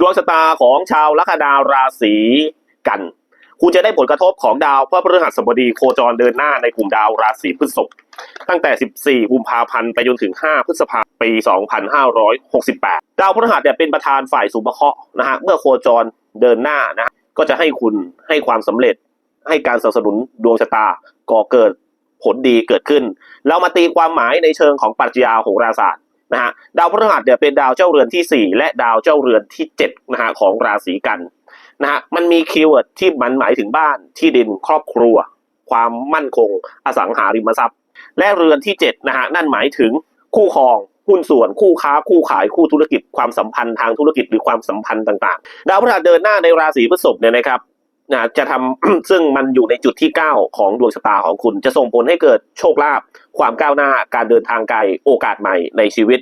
ดวงชะตาของชาวลัคนาราศีกัน คุณจะได้ผลกระทบของดาวพระพฤหัสบดีโคจรเดินหน้าในกลุ่มดาวราศีพฤษภตั้งแต่ 14กุมภาพันธ์ไปจนถึง 5 พฤษภาปี 2568 ดาวพฤหัสเนี่ยเป็นประธานฝ่ายสุภเคราะห์นะฮะเมื่อโคจรเดินหน้านะฮะก็จะให้คุณให้ความสำเร็จให้การสนับสนุนดวงชะตาก่อเกิดผลดีเกิดขึ้น เรามาตีความหมายในเชิงของปรัชญาโหราศาสตร์ นะฮะดาวพฤหัสเนี่ยเป็นดาวเจ้าเรือนทีสี่ 4 และดาวเจ้าเรือนที่7นะฮะของราศีกันนะฮะมันมีคีย์เวิร์ดที่มันหมายถึงบ้านที่ดินครอบครัว ความมั่นคงอสังหาริมทรัพย์ และเรือนที่7นะฮะนั่นหมายถึงคู่ครองหุ้นส่วนคู่ค้าคู่ขายคู่ธุรกิจความสัมพันธ์ทางธุรกิจหรือความสัมพันธ์ต่างๆ ดาวพฤหัสเดินหน้าในราศีพฤษภเนี่ยนะครับ นะจะทำซึ่งมันอยู่ในจุดที่ 9 ของดวงชะตาของคุณ จะส่งผลให้เกิดโชคลาภความก้าวหน้า การเดินทางไกลโอกาสใหม่ในชีวิต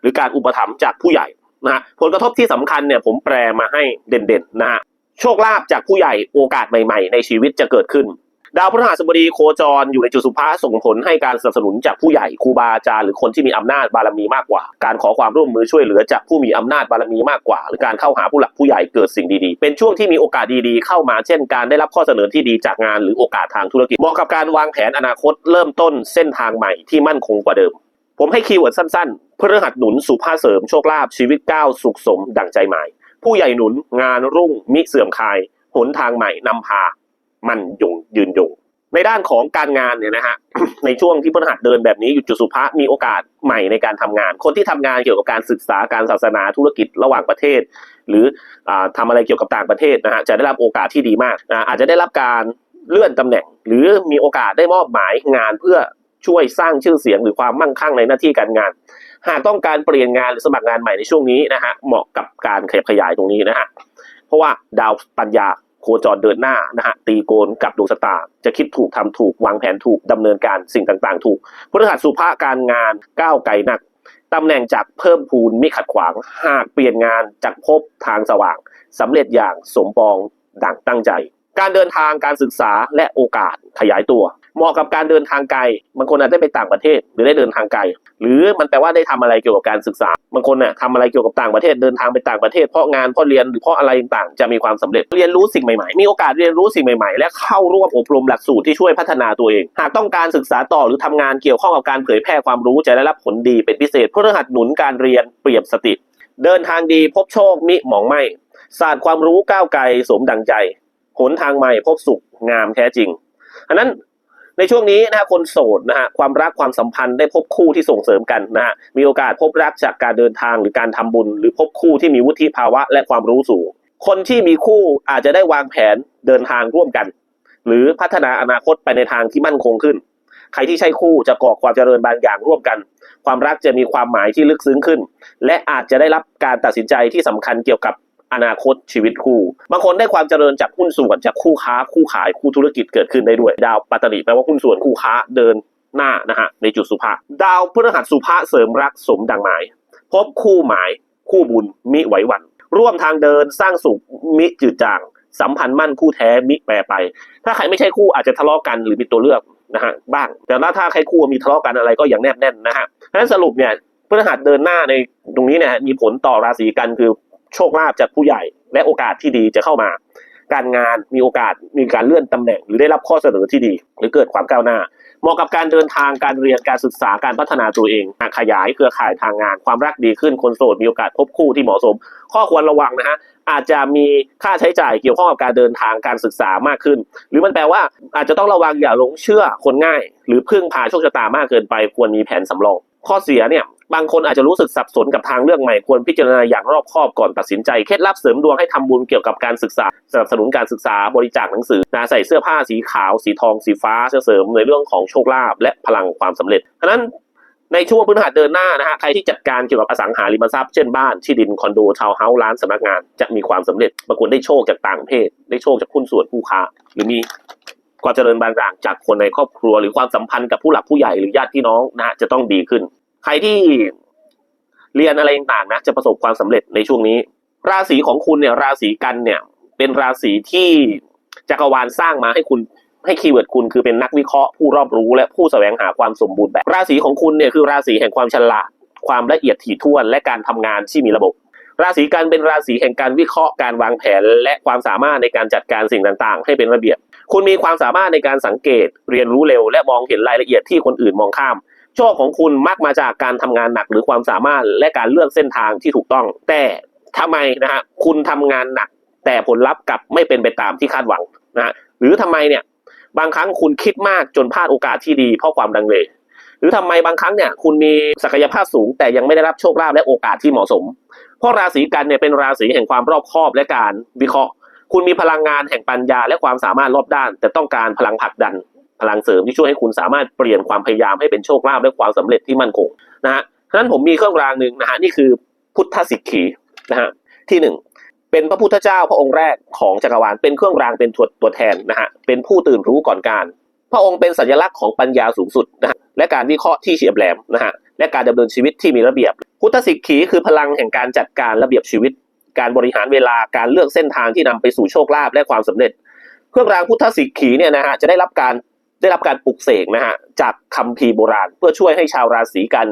หรือการอุปถัมภ์จากผู้ใหญ่นะฮะผลกระทบที่สำคัญเนี่ยผมแปลมาให้เด่นๆนะฮะโชคลาภจากผู้ใหญ่โอกาสใหม่ ๆ ในชีวิตจะเกิดขึ้น ดาวพฤหัสบดีโคจรอยู่ในจุดสุภาส่งผลให้การสนับสนุนจากผู้ใหญ่ครูบาอาจารย์หรือคนที่มีอำนาจบารมีมากกว่า การขอความร่วมมือช่วยเหลือจากผู้มีอำนาจบารมีมากกว่า หรือการเข้าหาผู้หลักผู้ใหญ่เกิดสิ่งดีๆ เป็นช่วงที่มีโอกาสดีๆ เข้ามาเช่น การได้รับข้อเสนอที่ดีจากงานหรือโอกาสทางธุรกิจเหมาะกับการวางแผนอนาคตเริ่มต้นเส้นทางใหม่ที่มั่นคงกว่าเดิม ผมให้คีย์เวิร์ดสั้นๆพฤหัสหนุนสุภาเสริมโชคลาภชีวิตก้าวสุขสม ดั่งใจหมาย ผู้ใหญ่หนุน งานรุ่งมิเสื่อมคลายหนทางใหม่นำพา มันยงยืนยง ในด้านของการงานเนี่ยนะฮะในช่วงที่พฤหัสเดินแบบนี้อยู่จุดสุภามีโอกาสใหม่ในการทำงาน คนที่ทำงานเกี่ยวกับการศึกษาการศาสนาธุรกิจระหว่างประเทศ หรืออาทำอะไรเกี่ยวกับต่างประเทศนะฮะจะได้รับโอกาสที่ดีมากนะอาจจะได้รับการเลื่อนตำแหน่ง หรือมีโอกาสได้มอบหมายงานเพื่อช่วยสร้างชื่อเสียงหรือความมั่งคั่งในหน้าที่การงาน หากต้องการเปลี่ยนงานหรือสมัครงานใหม่ในช่วงนี้นะฮะเหมาะกับการขยับขยายตรงนี้นะฮะเพราะว่าดาวปัญญา โคจรเดินหน้านะฮะตีโกนกับดวงชะตา จะคิดถูกทำถูกวางแผนถูกดำเนินการสิ่งต่างๆ ถูกพฤหัสสุภาการงานก้าวไกลหนักตำแหน่งจากเพิ่มพูนไม่ขัดขวาง หากเปลี่ยนงานจากพบทางสว่างสำเร็จอย่างสมปองดั่งตั้งใจ การเดินทางการศึกษาและโอกาสขยายตัว เหมาะกับการเดินทางไกล บางคนอาจจะได้ไปต่างประเทศหรือได้เดินทางไกล หรือมันแปลว่าได้ทำอะไรเกี่ยวกับการศึกษา บางคนเนี่ยทำอะไรเกี่ยวกับต่างประเทศ เดินทางไปต่างประเทศ เพราะงานเพราะเรียนหรือเพราะอะไรต่างๆ จะมีความสำเร็จ เรียนรู้สิ่งใหม่ๆ มีโอกาสเรียนรู้สิ่งใหม่ๆ และเข้าร่วมอบรมหลักสูตรที่ช่วยพัฒนาตัวเอง หากต้องการศึกษาต่อหรือทำงานเกี่ยวข้องกับการเผยแพร่ความรู้จะได้รับผลดีเป็นพิเศษเพื่อหัสหนุนการเรียนเปรียบสติ เดินทางดีพบโชคมิหมองไม่ศาสตร์ความรู้ก้าวไกลสมดังใจหนทางใหม่พบสุขงามแท้จริงอันนั้น ในช่วงนี้นะฮะคนโสดนะฮะความรักความสัมพันธ์ได้พบคู่ที่ส่งเสริมกันนะฮะมีโอกาสพบรักจากการเดินทางหรือการทำบุญ หรือพบคู่ที่มีวุฒิภาวะและความรู้สูง คนที่มีคู่อาจจะได้วางแผนเดินทางร่วมกัน หรือพัฒนาอนาคตไปในทางที่มั่นคงขึ้น ใครที่ใช่คู่จะก่อความเจริญบางอย่างร่วมกัน ความรักจะมีความหมายที่ลึกซึ้งขึ้น และอาจจะได้รับการตัดสินใจที่สำคัญเกี่ยวกับ อนาคตชีวิตคู่ บางคนได้ความเจริญจากหุ้นส่วนจากคู่ค้าคู่ขายคู่ธุรกิจเกิดขึ้นได้ด้วย ดาวปัตตนิแปลว่าหุ้นส่วนคู่ค้าเดินหน้านะฮะในจุดสุภาดาวพฤหัสสุภาเสริมรักสมดังหมาย พบคู่หมายคู่บุญมิไหวหวันร่วมทางเดินสร้างสุขมิจืดจางสัมพันธ์มั่นคู่แท้มิแปรไป ถ้าใครไม่ใช่คู่อาจจะทะเลาะกันหรือมีตัวเลือกนะฮะบ้าง แต่ถ้าใครคู่มีทะเลาะกันอะไรก็อย่างแนบแน่นนะฮะเพราะฉะนั้นสรุปเนี่ยพฤหัสเดินหน้าในตรงนี้เนี่ยมีผลต่อราศีกันคือ โชคลาภจากผู้ใหญ่และโอกาสที่ดีจะเข้ามา การงานมีโอกาสมีการเลื่อนตำแหน่ง หรือได้รับข้อเสนอที่ดี หรือเกิดความก้าวหน้า เหมาะกับการเดินทางการเรียนการศึกษาการพัฒนาตัวเองขยายเครือข่ายทางงาน ความรักดีขึ้นคนโสดมีโอกาสพบคู่ที่เหมาะสม ข้อควรระวังนะฮะอาจจะมีค่าใช้จ่ายเกี่ยวข้องกับการเดินทางการศึกษามากขึ้น หรือมันแปลว่าอาจจะต้องระวังอย่าหลงเชื่อคนง่าย หรือพึ่งพาโชคชะตามากเกินไปควรมีแผนสำรอง ข้อเสียเนี่ย บางคนอาจจะรู้สึกสับสนกับทางเลือกใหม่ควรพิจารณาอย่างรอบคอบก่อนตัดสินใจเคล็ดลับเสริมดวงให้ทำบุญเกี่ยวกับการศึกษาสนับสนุนการศึกษาบริจาคหนังสือนะใส่เสื้อผ้าสีขาว สีทอง สีฟ้าเสริมในเรื่องของโชคลาภและพลังความสำเร็จฉะนั้นในช่วงพื้นฐานเดินหน้านะฮะใครที่จัดการเกี่ยวกับอสังหาริมทรัพย์เช่นบ้านที่ดินคอนโดทาวน์เฮาส์ร้านสำนักงานจะมีความสำเร็จบางคนได้โชคจากต่างเพศได้โชคจากหุ้นส่วนผู้ค้า หรือมีความเจริญบางอย่างจากคนในครอบครัว หรือความสัมพันธ์กับผู้หลักผู้ใหญ่หรือญาติพี่น้องนะฮะจะต้องดีขึ้น ใครที่เรียนอะไรต่างๆนะจะประสบความสำเร็จในช่วงนี้ ราศีของคุณเนี่ย ราศีกันเนี่ย เป็นราศีที่จักรวาลสร้างมาให้คุณให้คีย์เวิร์ดคุณคือเป็นนักวิเคราะห์ผู้รอบรู้ และผู้แสวงหาความสมบูรณ์แบบราศีของคุณเนี่ยคือราศีแห่งความฉลาด ความละเอียดถี่ถ้วน และการทำงานที่มีระบบ ราศีกันเป็นราศีแห่งการวิเคราะห์การวางแผน และความสามารถในการจัดการสิ่งต่างๆ ให้เป็นระเบียบ คุณมีความสามารถในการสังเกต เรียนรู้เร็ว และมองเห็นรายละเอียดที่คนอื่นมองข้าม โชคของคุณมักมาจากการทำงานหนักหรือความสามารถและการเลือกเส้นทางที่ถูกต้อง แต่ทำไมนะฮะคุณทำงานหนัก แต่ผลลัพธ์กลับไม่เป็นไปตามที่คาดหวังนะฮะหรือทำไมเนี่ยบางครั้งคุณคิดมากจนพลาดโอกาสที่ดีเพราะความดังเลหรือทำไมบางครั้งเนี่ยคุณมีศักยภาพสูง แต่ยังไม่ได้รับโชคลาภและโอกาสที่เหมาะสม เพราะราศีกันเนี่ยเป็นราศีแห่งความรอบคอบและการวิเคราะห์ คุณมีพลังงานแห่งปัญญาและความสามารถรอบด้าน แต่ต้องการพลังผลักดัน พลังเสริมที่ช่วยให้คุณสามารถเปลี่ยนความพยายามให้เป็นโชคลาภและความสำเร็จที่มั่นคงนะฮะฉะนั้นผมมีเครื่องรางหนึ่งนะฮะนี่คือพุทธสิกขีนะฮะที่หนึ่งเป็นพระพุทธเจ้าพระองค์แรกของจักรวาลเป็นเครื่องรางเป็นตัวตัวแทนนะฮะเป็นผู้ตื่นรู้ก่อนการ พระองค์เป็นสัญลักษณ์ของปัญญาสูงสุดนะฮะและการวิเคราะห์ที่เฉียบแหลมนะฮะและการดำเนินชีวิตที่มีระเบียบ พุทธสิกขีคือพลังแห่งการจัดการระเบียบชีวิต การบริหารเวลาการเลือกเส้นทางที่นำไปสู่โชคลาภและความสำเร็จ เครื่องรางพุทธสิกขีเนี่ยนะฮะจะได้รับการ ได้รับการปลุกเสกนะฮะจากคัมภีโบราณ เพื่อช่วยให้ชาวราศีกัน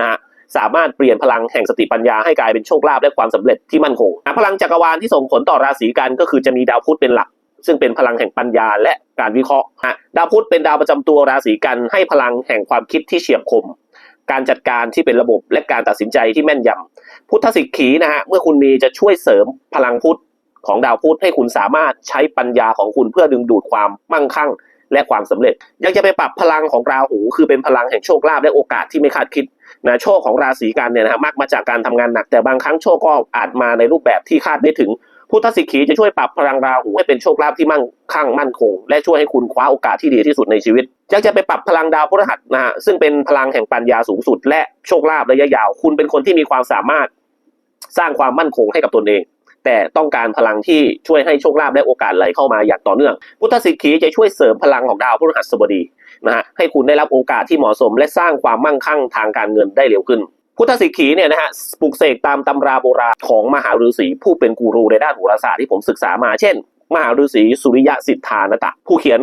นะฮะสามารถเปลี่ยนพลังแห่งสติปัญญาให้กลายเป็นโชคลาภและความสำเร็จที่มั่นคงอะพลังจักรวาลที่ส่งผลต่อราศีกันก็คือจะมีดาวพุธเป็นหลัก ซึ่งเป็นพลังแห่งปัญญาและการวิเคราะห์ฮะดาวพุธเป็นดาวประจำตัวราศีกันให้พลังแห่งความคิดที่เฉียบคม การจัดการที่เป็นระบบและการตัดสินใจที่แม่นยำพุทธสิกขีนะฮะเมื่อคุณมีจะช่วยเสริมพลังพุธของดาวพุธให้คุณสามารถใช้ปัญญาของคุณเพื่อดึงดูดความมั่งคั่ง และความสำเร็จ ยังจะไปปรับพลังของราหู คือเป็นพลังแห่งโชคลาภและโอกาสที่ไม่คาดคิดนะโชคของราศีกันเนี่ยนะฮะมักมาจากการทำงานหนัก แต่บางครั้งโชคก็อาจมาในรูปแบบที่คาดไม่ถึงพุทธสิกขีจะช่วยปรับพลังราหูให้เป็นโชคลาภที่มั่งคั่งมั่นคง และช่วยให้คุณคว้าโอกาสที่ดีที่สุดในชีวิตยังจะไปปรับพลังดาวพฤหัสนะฮะซึ่งเป็นพลังแห่งปัญญาสูงสุด และโชคลาภระยะยาว คุณเป็นคนที่มีความสามารถสร้างความมั่นคงให้กับตนเอง แต่ต้องการพลังที่ช่วยให้โชคลาภและโอกาสไหลเข้ามาอย่างต่อเนื่อง พุทธสิกขีจะช่วยเสริมพลังของดาวพฤหัสบดีนะฮะให้คุณได้รับโอกาสที่เหมาะสม และสร้างความมั่งคั่งทางการเงินได้เร็วขึ้น พุทธสิกขีเนี่ยนะฮะปลุกเสกตามตำราโบราณของมหาฤาษีผู้เป็นกูรูในด้านโหราศาสตร์ที่ผมศึกษามาเช่น มหาฤาษีสุริยะสิทธานตะ ผู้เขียน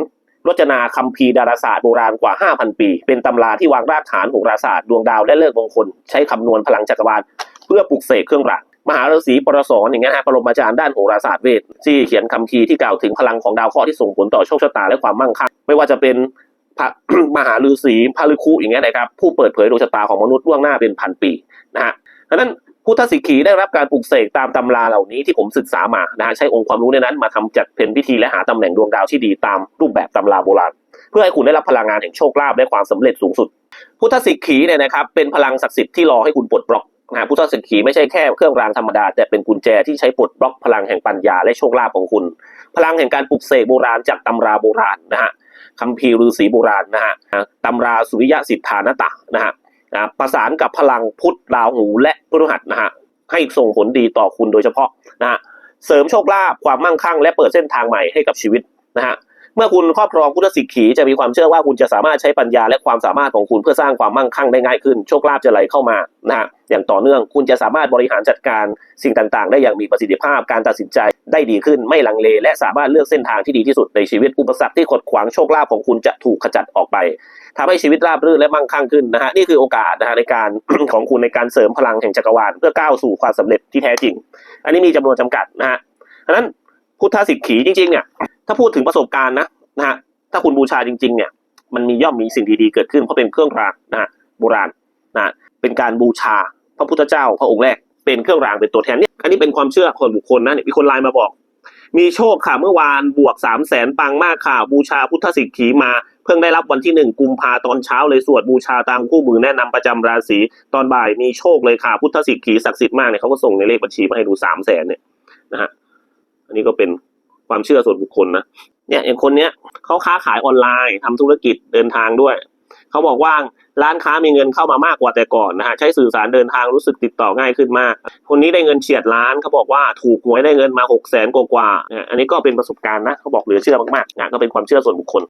รจนาคัมภีร์ดาราศาสตร์โบราณกว่า 5,000 ปี เป็นตำราที่วางรากฐานโหราศาสตร์ดวงดาวและเลิกมงคล ใช้คำนวณพลังจักรวาลเพื่อปลุกเสกเครื่องราง มหาฤาษีปรสรอย่างเงี้ยนะฮะปรมาจารย์ด้านโหราศาสตร์เวทที่เขียนคัมภีที่กล่าวถึงพลังของดาวเคราะห์ที่ส่งผลต่อโชคชะตาและความมั่งคั่งไม่ว่าจะเป็นพระมหาฤาษีพาฤคุอย่างเงี้ยนะครับผู้เปิดเผยดวงชะตาของมนุษย์ล่วงหน้าเป็นพันปีนะฮะดังนั้นพุทธสิกขีได้รับการปลุกเสกตามตำราเหล่านี้ที่ผมศึกษามานะฮะใช้องค์ความรู้ในนั้นมาทำจัดเป็นพิธีและหาตำแหน่งดวงดาวที่ดีตามรูปแบบตำราโบราณ เพื่อให้คุณได้รับพลังงานแห่งโชคลาภและความสำเร็จสูงสุด พุทธสิกขีเนี่ยนะครับเป็นพลังศักดิ์สิทธิ์ที่รอให้คุณปลดบล็อก นะพุทธสิกขีไม่ใช่แค่เครื่องรางธรรมดา แต่เป็นกุญแจที่ใช้ปลดบล็อกพลังแห่งปัญญาและโชคลาภของคุณ พลังแห่งการปลุกเสกโบราณจากตำราโบราณนะฮะคัมภีร์ฤาษีโบราณนะฮะตำราสุริยะสิทธานตะนะฮะนะประสานกับพลังพุทธราหูและพฤหัสนะฮะให้ส่งผลดีต่อคุณโดยเฉพาะนะฮะเสริมโชคลาภความมั่งคั่งและเปิดเส้นทางใหม่ให้กับชีวิตนะฮะ มื่อคุณครอบครองพุทธสิกขีจะมีความเชื่อว่าคุณจะสามารถใช้ปัญญาและความสามารถของคุณเพื่อสร้างความมั่งคั่งได้ง่ายขึ้น โชคลาภจะไหลเข้ามานะฮะอย่างต่อเนื่องคุณจะสามารถบริหารจัดการสิ่งต่างๆ ได้อย่างมีประสิทธิภาพการตัดสินใจได้ดีขึ้นไม่ลังเล และสามารถเลือกเส้นทางที่ดีที่สุดในชีวิตอุปสรรคที่ขดขวางโชคลาภของคุณจะถูกขจัดออกไปทำให้ชีวิตราบรื่นและมั่งคั่งขึ้นนะฮะนี่คือโอกาสนะฮะในการของคุณในการเสริมพลังแห่งจักรวาลเพื่อก้าวสู่ความสำเร็จที่แท้จริง อันนี้มีจำนวนจำกัดนะฮะดังนั้น พุทธสิกขีจริงๆเนี่ยถ้าพูดถึงประสบการณ์นะนะฮะถ้าคุณบูชาจริง ๆ เนี่ย มันมีย่อมมีสิ่งดีๆเกิดขึ้นเพราะเป็นเครื่องรางนะฮะโบราณนะเป็นการบูชาพระพุทธเจ้าพระองค์แรกเป็นเครื่องรางเป็นตัวแทนเนี่ยอันนี้เป็นความเชื่อคนบุคคลนะเนี่ยมีคนไลน์มาบอก มีโชคค่ะเมื่อวานบวกสามแสนปังมากค่ะ บูชาพุทธสิกขีมาเพิ่งได้รับวันที่หนึ่งกุมภาตอนเช้าเลยสวดบูชาตามคู่มือแนะนำประจำราศีตอนบ่ายมีโชคเลยค่ะพุทธสิกขีศักดิ์สิทธิ์มากเนี่ยเขาก็ส่งในเลขบัญชีมาให้ดูสามแสนเนี่ยนะฮะ อันนี้ก็เป็นความเชื่อส่วนบุคคลนะเนี่ยอย่างคนเนี้ยเขาค้าขายออนไลน์ทำธุรกิจเดินทางด้วยเขาบอกว่าร้านค้ามีเงินเข้ามามากกว่าแต่ก่อนนะฮะใช้สื่อสารเดินทางรู้สึกติดต่อง่ายขึ้นมาก คนนี้ได้เงินเฉียดล้านเขาบอกว่าถูกหวยได้เงินมาหกแสนกว่าๆเนี่ยอันนี้ก็เป็นประสบการณ์นะเขาบอกเหลือเชื่อมากๆนะก็เป็นความเชื่อส่วนบุคคล